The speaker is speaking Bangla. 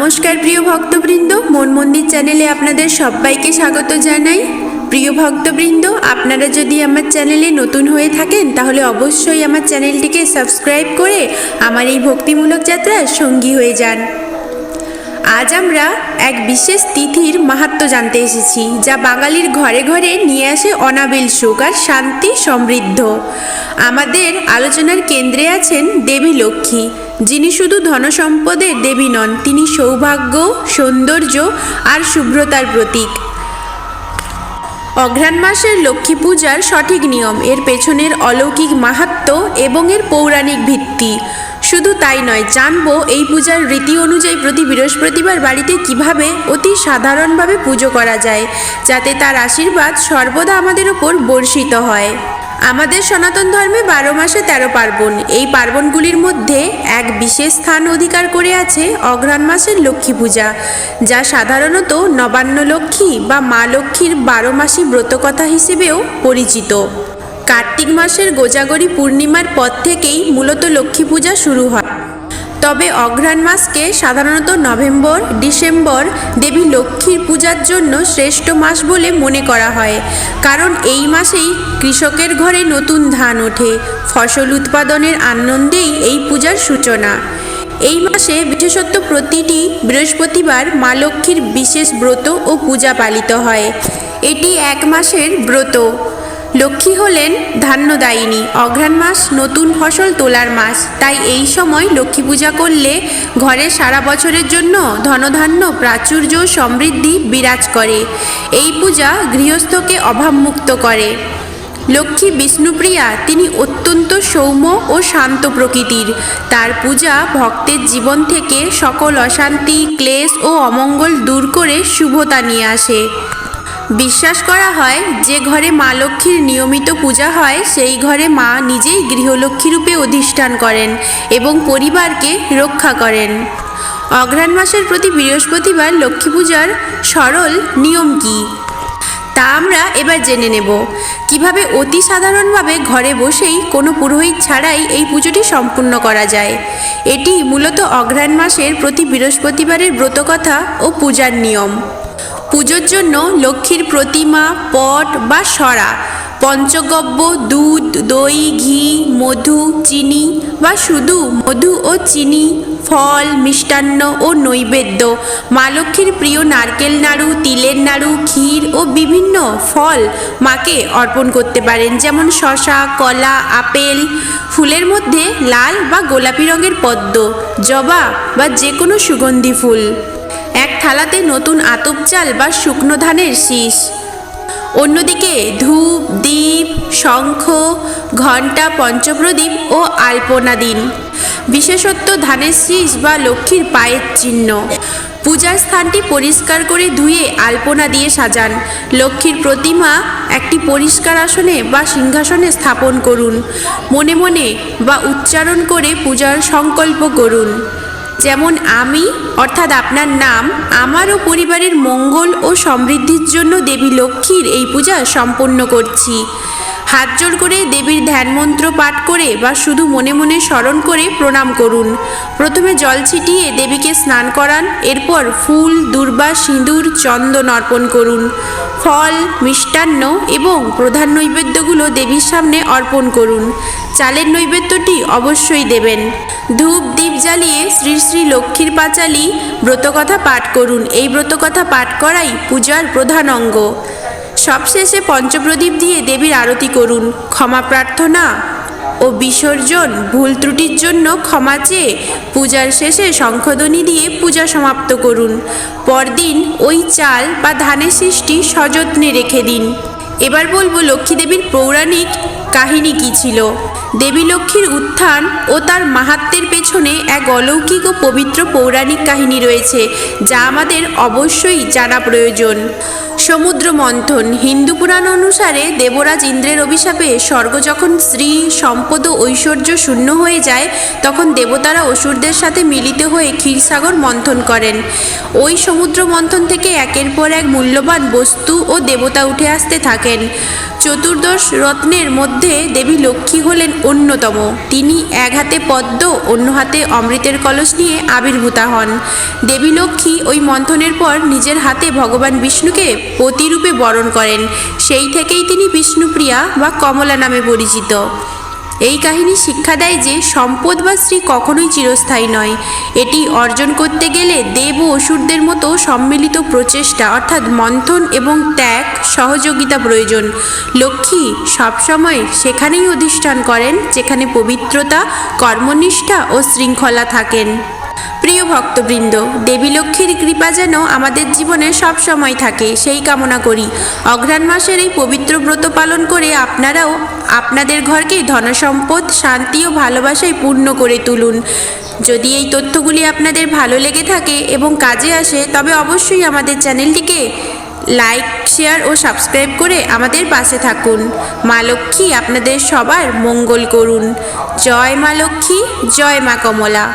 নমস্কার প্রিয় ভক্তবৃন্দ, মন মন্দির চ্যানেলে আপনাদের সবাইকে স্বাগত জানাই। প্রিয় ভক্তবৃন্দ, আপনারা যদি আমার চ্যানেলে নতুন হয়ে থাকেন, তাহলে অবশ্যই আমার চ্যানেলটিকে সাবস্ক্রাইব করে আমার এই ভক্তিমূলক যাত্রার সঙ্গী হয়ে যান। আজ আমরা এক বিশেষ তিথির মাহাত্ম জানতে এসেছি, যা বাঙালির ঘরে ঘরে নিয়ে আসে অনাবিল সুখ আর শান্তি সমৃদ্ধ। আমাদের আলোচনার কেন্দ্রে আছেন দেবী লক্ষ্মী, যিনি শুধু ধনসম্পদের দেবী নন, তিনি সৌভাগ্য, সৌন্দর্য আর শুভ্রতার প্রতীক। অঘ্রাণ মাসের লক্ষ্মী পূজার সঠিক নিয়ম, এর পেছনের অলৌকিক মাহাত্ম এবং এর পৌরাণিক ভিত্তি। শুধু তাই নয়, জানব এই পূজার রীতি অনুযায়ী প্রতি বৃহস্পতিবার বাড়িতে কীভাবে অতি সাধারণভাবে পুজো করা যায়, যাতে তার আশীর্বাদ সর্বদা আমাদের ওপর বর্ষিত হয়। আমাদের সনাতন ধর্মে বারো মাসে তেরো পার্বণ। এই পার্বণগুলির মধ্যে এক বিশেষ স্থান অধিকার করে আছে অঘ্রাণ মাসের লক্ষ্মী পূজা, যা সাধারণত নবান্ন লক্ষ্মী বা মা লক্ষ্মীর বারো মাসি ব্রতকথা হিসেবেও পরিচিত। কার্তিক মাসের গোজাগরি পূর্ণিমার পর থেকেই মূলত লক্ষ্মী পূজা শুরু হয়। তবে অঘ্রাণ মাসকে সাধারণত নভেম্বর, ডিসেম্বর দেবী লক্ষ্মীর পূজার জন্য শ্রেষ্ঠ মাস বলে মনে করা হয়। কারণ এই মাসেই কৃষকের ঘরে নতুন ধান ওঠে, ফসল উৎপাদনের আনন্দেই এই পূজার সূচনা। এই মাসে বিশেষত প্রতিটি বৃহস্পতিবার মা লক্ষ্মীর বিশেষ ব্রত ও পূজা পালিত হয়। এটি এক মাসের ব্রত। লক্ষ্মী হলেন ধান্যদায়িনী। অঘ্রাণ মাস নতুন ফসল তোলার মাস। তাই এই সময় লক্ষ্মী পূজা করলে ঘরে সারা বছরের জন্য ধনধান্য, প্রাচুর্য, সমৃদ্ধি বিরাজ করে। এই পূজা গৃহস্থকে অভাবমুক্ত করে। লক্ষ্মী বিষ্ণুপ্রিয়া তিনি অত্যন্ত সৌম্য ও শান্ত প্রকৃতির। তার পূজা ভক্তের জীবন থেকে সকল অশান্তি, ক্লেশ ও অমঙ্গল দূর করে শুভতা নিয়ে আসে। বিশ্বাস করা হয়, যে ঘরে মা লক্ষ্মীর নিয়মিত পূজা হয়, সেই ঘরে মা নিজেই গৃহলক্ষ্মী রূপে অধিষ্ঠান করেন এবং পরিবারকে রক্ষা করেন। অঘ্রাণ মাসের প্রতি বৃহস্পতিবার লক্ষ্মী পূজার সরল নিয়ম কী? তা আমরা এবার জেনে নেব। কীভাবে অতি সাধারণভাবে ঘরে বসেই কোনো পুরোহিত ছাড়াই এই পুজোটি সম্পূর্ণ করা যায়? এটি মূলত অঘ্রাণ মাসের প্রতি বৃহস্পতিবারের ব্রতকথা ও পূজার নিয়ম। পুজোর জন্য লক্ষ্মীর প্রতিমা, পট বা সরা, পঞ্চগব্য, দুধ, দই, ঘি, মধু, চিনি বা শুধু মধু ও চিনি, ফল, মিষ্টান্ন ও নৈবেদ্য। মা লক্ষ্মীর প্রিয় নারকেল নাড়ু, তিলের নাড়ু, ক্ষীর ও বিভিন্ন ফল মাকে অর্পণ করতে পারেন। যেমন শশা, কলা, আপেল। ফুলের মধ্যে লাল বা গোলাপি রঙের পদ্ম, জবা বা যে কোনো সুগন্ধি ফুল। থালাতে নতুন আতপ চাল বা শুকনো ধানের শীষ। অন্যদিকে ধূপ দ্বীপ শঙ্খ, ঘণ্টা, পঞ্চপ্রদীপ ও আলপনা দিন। বিশেষত্ব ধানের শীষ বা লক্ষ্মীর পায়ের চিহ্ন। পূজার স্থানটি পরিষ্কার করে ধুয়ে আলপনা দিয়ে সাজান। লক্ষ্মীর প্রতিমা একটি পরিষ্কার আসনে বা সিংহাসনে স্থাপন করুন। মনে মনে বা উচ্চারণ করে পূজার সংকল্প করুন। যেমন আমি, অর্থাৎ আপনার নাম আমার ও পরিবারের মঙ্গল ও সমৃদ্ধির জন্য দেবী লক্ষ্মীর এই পূজা সম্পন্ন করছি। হাত জোর করে দেবীর ধ্যান মন্ত্র পাঠ করে বা শুধু মনে মনে স্মরণ করে প্রণাম করুন। প্রথমে জল ছিটিয়ে দেবীকে স্নান করান, এরপর ফুল, দুর্বা, সিঁদুর, চন্দন অর্পণ করুন। ফল, মিষ্টান্ন এবং প্রধান নৈবেদ্যগুলো দেবীর সামনে অর্পণ করুন। চালের নৈবেদ্যটি অবশ্যই দেবেন। ধূপ দ্বীপ জ্বালিয়ে শ্রী শ্রী লক্ষ্মীর পাঁচালী ব্রতকথা পাঠ করুন। এই ব্রতকথা পাঠ করাই পূজার প্রধান অঙ্গ। সবশেষে পঞ্চপ্রদীপ দিয়ে দেবীর আরতি করুন। ক্ষমা প্রার্থনা ও বিসর্জন ভুল ত্রুটির জন্য ক্ষমা চেয়ে পূজার শেষে শঙ্খধ্বনি দিয়ে পূজা সমাপ্ত করুন। পরদিন ওই চাল বা ধানের সৃষ্টি সযত্নে রেখে দিন। এবার বলব লক্ষ্মীদেবীর পৌরাণিক কাহিনী কী ছিল? দেবী লক্ষ্মীর উত্থান ও তার মাহাত্মের পেছনে এক অলৌকিক ও পবিত্র পৌরাণিক কাহিনী রয়েছে, যা আমাদের অবশ্যই জানা প্রয়োজন। সমুদ্র মন্থন, হিন্দু পুরাণ অনুসারে দেবরাজ ইন্দ্রের অভিশাপে স্বর্গ যখন শ্রী সম্পদ ও ঐশ্বর্য শূন্য হয়ে যায়, তখন দেবতারা অসুরদের সাথে মিলিত হয়ে ক্ষীরসাগর মন্থন করেন। ওই সমুদ্র মন্থন থেকে একের পর এক মূল্যবান বস্তু ও দেবতা উঠে আসতে থাকেন। চতুর্দশ রত্নের মধ্যে দেবী লক্ষ্মী হলেন অন্যতম। তিনি এক হাতে পদ্ম, অন্য হাতে অমৃতের কলস নিয়ে আবির্ভূতা হন। দেবী লক্ষ্মী ওই মন্থনের পর নিজের হাতে ভগবান বিষ্ণুকে পতিরূপে বরণ করেন। সেই থেকেই তিনি বিষ্ণুপ্রিয়া বা কমলা নামে পরিচিত। এই কাহিনী শিক্ষা দেয় যে সম্পদ বা শ্রী কখনোই চিরস্থায়ী নয়। এটি অর্জন করতে গেলে দেব ও অসুরদের মতো সম্মিলিত প্রচেষ্টা অর্থাৎ মন্থন এবং ত্যাগ সহযোগিতা প্রয়োজন। লক্ষ্মী সবসময় সেখানেই অধিষ্ঠান করেন, যেখানে পবিত্রতা, কর্মনিষ্ঠা ও শৃঙ্খলা থাকেন। প্রিয় ভক্তবৃন্দ, দেবী লক্ষ্মীর কৃপা যেন আমাদের জীবনে সব সময় থাকে, সেই কামনা করি। অঘ্রাণ মাসের এই পবিত্র ব্রত পালন করে আপনারাও আপনাদের ঘরকে ধনসম্পদ, শান্তি ও ভালোবাসায় পূর্ণ করে তুলুন। যদি এই তথ্যগুলি আপনাদের ভালো লেগে থাকে এবং কাজে আসে, তবে অবশ্যই আমাদের চ্যানেলটিকে লাইক, শেয়ার ও সাবস্ক্রাইব করে আমাদের পাশে থাকুন। মা লক্ষ্মী আপনাদের সবার মঙ্গল করুন। জয় মা লক্ষ্মী, জয় মা কমলা।